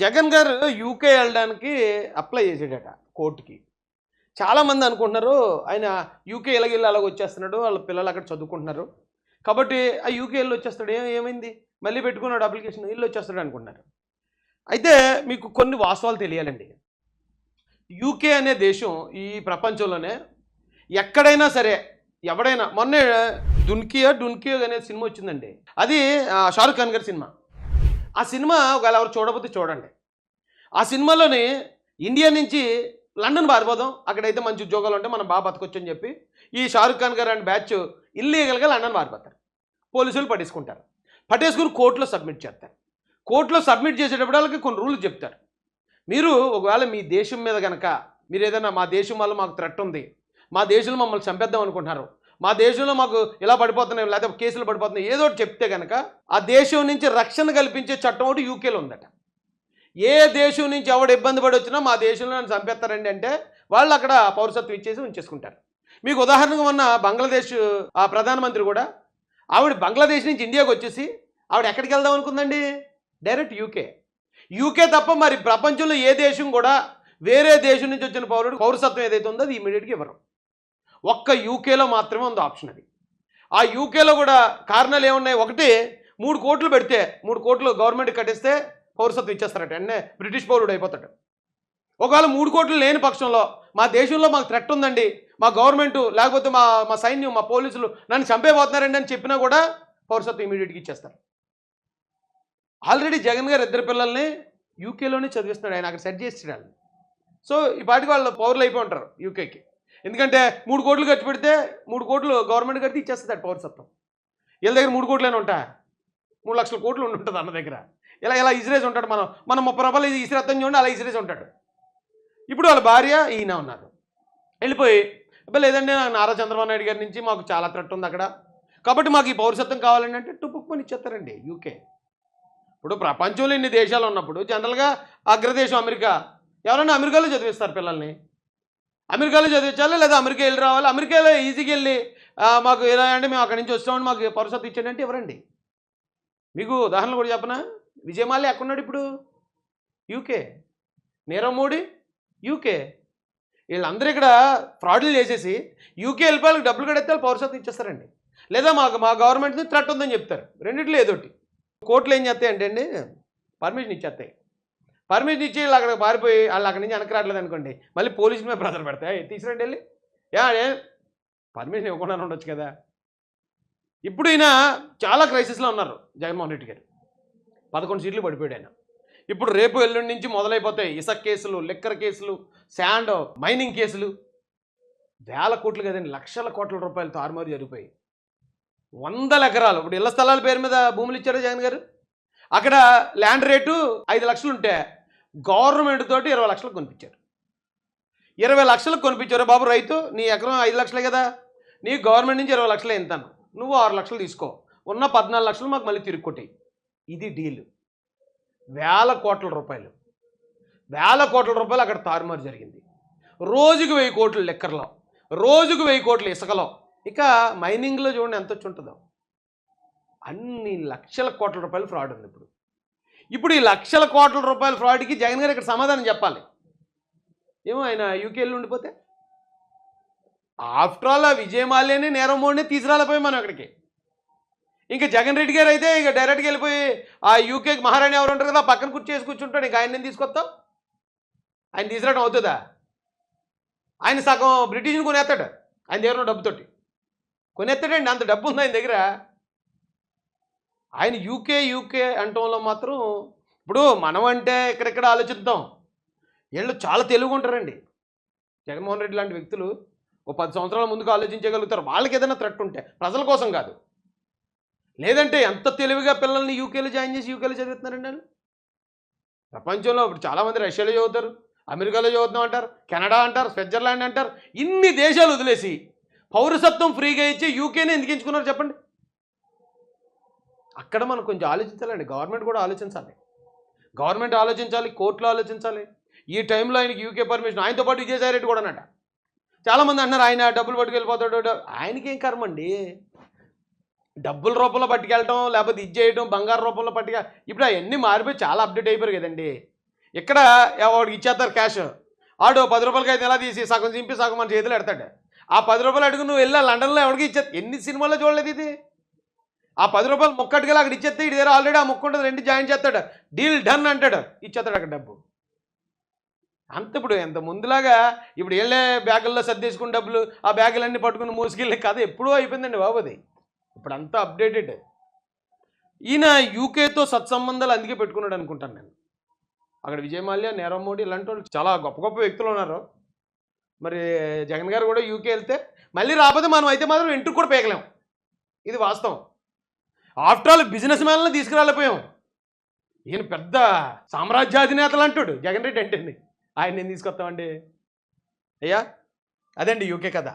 జగన్ గారు యూకే వెళ్ళడానికి అప్లై చేసాడట కోర్టుకి. చాలామంది అనుకుంటున్నారు ఆయన యూకే ఇలాగెళ్ళి అలాగ వచ్చేస్తున్నాడు వాళ్ళ పిల్లలు అక్కడ చదువుకుంటున్నారు. కాబట్టి ఆ యూకే వెళ్ళి వచ్చేస్తాడు ఏం ఏమైంది? మళ్ళీ పెట్టుకున్నాడు అప్లికేషన్ వెళ్ళి వచ్చేస్తాడు అనుకుంటున్నారు. అయితే మీకు కొన్ని వాస్తవాలు తెలియాలండి. యూకే అనే దేశం ఈ ప్రపంచంలోనే ఎక్కడైనా సరే ఎవడైనా మొన్నే దున్కియో డున్కియో అనే సినిమా వచ్చిందండి. అది షారుఖ్ ఖాన్ గారి సినిమా. ఆ సినిమా ఒకవేళ ఎవరు చూడకపోతే చూడండి. ఆ సినిమాలోని ఇండియా నుంచి లండన్ పారిపోదాం అక్కడైతే మంచి ఉద్యోగాలు ఉంటే మనం బాగా బతకొచ్చు అని చెప్పి ఈ షారుఖ్ ఖాన్ గారు అండ్ బ్యాచ్ ఇల్లీగల్గా లండన్ పారిపోతారు. పోలీసులు పట్టేసుకుంటారు పట్టేసుకుని కోర్టులో సబ్మిట్ చేస్తారు. కోర్టులో సబ్మిట్ చేసేటప్పుడు వాళ్ళకి కొన్ని రూల్స్ చెప్తారు. మీరు ఒకవేళ మీ దేశం మీద కనుక మీరు ఏదైనా మా దేశం వల్ల మాకు థ్రెట్ ఉంది మా దేశంలో మమ్మల్ని చంపేద్దాం అనుకుంటున్నారు మా దేశంలో మాకు ఇలా పడిపోతున్నాయి లేకపోతే కేసులు పడిపోతున్నాయి ఏదో ఒకటి చెప్తే కనుక ఆ దేశం నుంచి రక్షణ కల్పించే చట్టం ఒకటి యూకేలో ఉందట. ఏ దేశం నుంచి ఎవడు ఇబ్బంది పడి వచ్చినా మా దేశంలో నన్ను చంపేస్తారండి అంటే వాళ్ళు అక్కడ పౌరసత్వం ఇచ్చేసి ఉంచేసుకుంటారు. మీకు ఉదాహరణగా ఉన్న బంగ్లాదేశ్ ఆ ప్రధానమంత్రి కూడా ఆవిడ బంగ్లాదేశ్ నుంచి ఇండియాకి వచ్చేసి ఆవిడ ఎక్కడికి వెళ్దాం అనుకుందండి? డైరెక్ట్ యూకే యూకే తప్ప మరి ప్రపంచంలో ఏ దేశం కూడా వేరే దేశం నుంచి వచ్చిన పౌరుడు పౌరసత్వం ఏదైతే ఉందో అది ఇమీడియట్గా ఇవ్వరు. ఒక్క యూకేలో మాత్రమే ఉంది ఆప్షన్ అది. ఆ యూకేలో కూడా కారణాలు ఏమున్నాయి? ఒకటి మూడు కోట్లు పెడితే మూడు కోట్లు గవర్నమెంట్ కట్టిస్తే పౌరసత్వం ఇచ్చేస్తారట. అన్నే బ్రిటిష్ పౌరుడు అయిపోతాడు. ఒకవేళ మూడు కోట్లు లేని పక్షంలో మా దేశంలో మాకు థ్రెట్ ఉందండి. మా గవర్నమెంట్ లేకపోతే మా మా సైన్యం మా పోలీసులు నన్ను చంపేపోతున్నారండి అని చెప్పినా కూడా పౌరసత్వం ఇమీడియట్గా ఇచ్చేస్తారు. ఆల్రెడీ జగన్ గారు ఇద్దరు పిల్లల్ని యూకేలోనే చదివిస్తున్నాడు. ఆయన అక్కడ సెట్ చేస్తాడు సో ఈ పాటికి వాళ్ళు పౌరులు అయిపోయి ఉంటారు యూకేకి. ఎందుకంటే మూడు కోట్లు ఖర్చు పెడితే మూడు కోట్లు గవర్నమెంట్ కడితే ఇచ్చేస్తుంది పౌరసత్వం వీళ్ళ దగ్గర మూడు కోట్లైనా ఉంటా మూడు లక్షల కోట్లు ఉండి ఉంటుంది అన్న దగ్గర. ఇలా ఇలా ఇసిరేసి ఉంటాడు మనం. మనం ముప్పై రూపాయలు ఇది ఇసిరేస్తాం చూడండి అలా ఇసిరేసి ఉంటాడు. ఇప్పుడు వాళ్ళ భార్య ఈయన ఉన్నారు. వెళ్ళిపోయి అబ్బా లేదండి నాకు నారా చంద్రబాబు నాయుడు గారి నుంచి మాకు చాలా థ్రెట్ ఉంది అక్కడ. కాబట్టి మాకు ఈ పౌరసత్వం కావాలండి అంటే టుపుక్కుని ఇచ్చేస్తారండి యూకే. ఇప్పుడు ప్రపంచంలో ఇన్ని దేశాలు ఉన్నప్పుడు జనరల్గా అగ్రదేశం అమెరికా. ఎవరైనా అమెరికాలో చదివిస్తారు పిల్లల్ని. అమెరికాలో చదివించాలా లేదా అమెరికా వెళ్ళి రావాలి? అమెరికాలో ఈజీగా వెళ్ళి మాకు ఎలా అంటే మేము అక్కడి నుంచి వస్తామని మాకు పౌరసత్వం ఇచ్చాడు అంటే ఎవరండి? మీకు ఉదాహరణలు కూడా చెప్పనా? విజయమాల్య ఎక్కడున్నాడు ఇప్పుడు? యూకే నీరవ్ మోడీ యూకే వీళ్ళందరూ ఇక్కడ ఫ్రాడ్లు చేసేసి యూకే వెళ్ళిపోయి డబ్బులు కడితే పౌరసత్వం ఇచ్చేస్తారండి. లేదా మాకు మా గవర్నమెంట్ని థ్రెట్ ఉందని చెప్తారు. రెండిట్లో ఏదోటి. కోర్టులు ఏం చేస్తాయి అంటే అండి పర్మిషన్ ఇచ్చేస్తాయి. పర్మిషన్ ఇచ్చి వీళ్ళు అక్కడ పారిపోయి వాళ్ళు అక్కడి నుంచి వెనక్కి రావట్లేదు అనుకోండి మళ్ళీ పోలీసుల మీద ప్రజలు పెడతాయి? తీసుకురండి వెళ్ళి. ఏ పర్మిషన్ ఇవ్వకుండా ఉండొచ్చు కదా. ఇప్పుడు ఈయన చాలా క్రైసిస్లో ఉన్నారు జగన్మోహన్ రెడ్డి గారు. పదకొండు సీట్లు పడిపోయాడు ఆయన. ఇప్పుడు రేపు ఎల్లుండి నుంచి మొదలైపోతాయి ఇసక్ కేసులు లిక్కర్ కేసులు శాండ్ మైనింగ్ కేసులు. వేల కోట్లు కదండి లక్షల కోట్ల రూపాయలు తారుమారు జరిగిపోయి వందల ఎకరాలు ఇప్పుడు ఇళ్ళ స్థలాల పేరు మీద భూములు ఇచ్చారు జగన్ గారు? అక్కడ ల్యాండ్ రేటు ఐదు లక్షలు ఉంటే గవర్నమెంట్ తోటి ఇరవై లక్షలకు కొనిపించారు. ఇరవై లక్షలకు కొనిపించారు బాబు రైతు నీ ఎకరం ఐదు లక్షలే కదా. నీ గవర్నమెంట్ నుంచి ఇరవై లక్షలే ఇంతాను నువ్వు ఆరు లక్షలు తీసుకో. ఉన్న పద్నాలుగు లక్షలు మాకు మళ్ళీ తిరిగి ఇది డీల్. వేల కోట్ల రూపాయలు. వేల కోట్ల రూపాయలు అక్కడ తారుమారు జరిగింది. రోజుకు వెయ్యి కోట్లు లెక్కర్లో. రోజుకు వెయ్యి కోట్లు ఇసుకలో. ఇక మైనింగ్లో చూడండి ఎంత వచ్చి ఉంటుందో. అన్ని లక్షల కోట్ల రూపాయలు ఫ్రాడ్ ఉంది ఇప్పుడు. ఇప్పుడు ఈ లక్షల కోట్ల రూపాయల ఫ్రాడ్కి జగన్ గారు ఇక్కడ సమాధానం చెప్పాలి. ఏమో ఆయన యూకేలో ఉండిపోతే? ఆఫ్టర్ ఆల్ ఆ విజయమాల్యని నేరం మోడీని తీసుకురాలిపోయి మనం అక్కడికి ఇంకా జగన్ రెడ్డి గారు అయితే ఇక డైరెక్ట్గా వెళ్ళిపోయి ఆ యూకేకి మహారాణి ఎవరు ఉంటారు కదా ఆ పక్కన కూర్చేసి కూర్చుంటాడు. ఇంకా ఆయన తీసుకొస్తాం. ఆయన తీసుకురావడం అవుతుందా? ఆయన సగం బ్రిటిష్ని కొనేస్తాడు. ఆయన దగ్గర డబ్బుతోటి. కొనేస్తాడండి. అంత డబ్బు ఉంది ఆయన దగ్గర. ఆయన యూకే యూకే అంటంలో మాత్రం ఇప్పుడు మనం అంటే ఇక్కడెక్కడ ఆలోచిద్దాం. వీళ్ళు చాలా తెలుగు ఉంటారండి. జగన్మోహన్ రెడ్డి లాంటి వ్యక్తులు ఓ పది సంవత్సరాల ముందుకు ఆలోచించగలుగుతారు. వాళ్ళకి ఏదైనా థ్రెట్ ఉంటే ప్రజల కోసం కాదు. లేదంటే ఎంత తెలివిగా పిల్లల్ని యూకేలో జాయిన్ చేసి యూకేలో చదివిస్తున్నారండి వాళ్ళు? ప్రపంచంలో ఇప్పుడు చాలామంది రష్యాలో చదువుతారు అమెరికాలో చదువుతున్నాం అంటారు కెనడా అంటారు స్విట్జర్లాండ్ అంటారు. ఇన్ని దేశాలు వదిలేసి పౌరసత్వం ఫ్రీగా ఇచ్చి యూకేనే ఎందుకు ఎంచుకున్నారు చెప్పండి? అక్కడ మనం కొంచెం ఆలోచించాలండి. గవర్నమెంట్ కూడా ఆలోచించాలి. గవర్నమెంట్ ఆలోచించాలి కోర్టులో ఆలోచించాలి. ఈ టైంలో ఆయనకి యూకే పర్మిషన్ ఆయనతో పాటు విజయసాయిరెడ్డి కూడా అన్నట. చాలామంది అన్నారు ఆయన డబ్బులు పట్టుకెళ్ళిపోతాడు ఆయనకి ఏం కర్మ అండి? డబ్బుల రూపంలో పట్టుకెళ్ళటం లేకపోతే ఇది చేయడం బంగారు రూపంలో పట్టుకె ఇప్పుడు అవన్నీ మారిపోయి చాలా అప్డేట్ అయిపోయారు కదండి. ఇక్కడ వాడికి ఇచ్చేస్తారు క్యాష్? ఆడు పది రూపాయలకి అయితే ఎలా తీసి సగం చింపి సగం మన చేతిలో ఎడతాడు ఆ పది రూపాయలు అడుగు నువ్వు వెళ్ళా లండన్లో ఎవరికి ఇచ్చే ఎన్ని సినిమాల్లో చూడలేదు ఇది? ఆ పది రూపాయలు ముక్కటికెళ్ళి అక్కడ ఇచ్చేస్తే ఇటు దగ్గర ఆల్రెడీ ఆ ముక్క ఉంటుంది రెండు జాయిన్ చేస్తాడు. డీల్ డన్ అంటాడు. ఇచ్చేస్తాడు అక్కడ డబ్బు. అంత ఇప్పుడు ఎంత ముందులాగా ఇప్పుడు వెళ్ళే బ్యాగుల్లో సర్దేసుకుని డబ్బులు ఆ బ్యాగులన్నీ పట్టుకుని మోసుకెళ్ళే కథ ఎప్పుడూ అయిపోయిందండి బాబు అది. ఇప్పుడు అంతా అప్డేటెడ్ ఈయన యూకేతో సత్సంబంధాలు అందుకే పెట్టుకున్నాడు అనుకుంటాను నేను. అక్కడ విజయమాల్య నీరవ్ మోడీ ఇలాంటి వాళ్ళు చాలా గొప్ప గొప్ప వ్యక్తులు ఉన్నారు. మరి జగన్ గారు కూడా యూకే వెళ్తే మళ్ళీ రాకపోతే మనం అయితే మాత్రం ఇంటికి కూడా పేగలేం ఇది వాస్తవం. ఆఫ్టర్ ఆల్ బిజినెస్ మ్యాన్లను తీసుకురాలిపోయాం ఈయన పెద్ద సామ్రాజ్యాధినేతలు అంటాడు జగన్ రెడ్డి అంటే ఆయన నేను తీసుకొస్తామండి? అయ్యా అదండి యూకే కథ.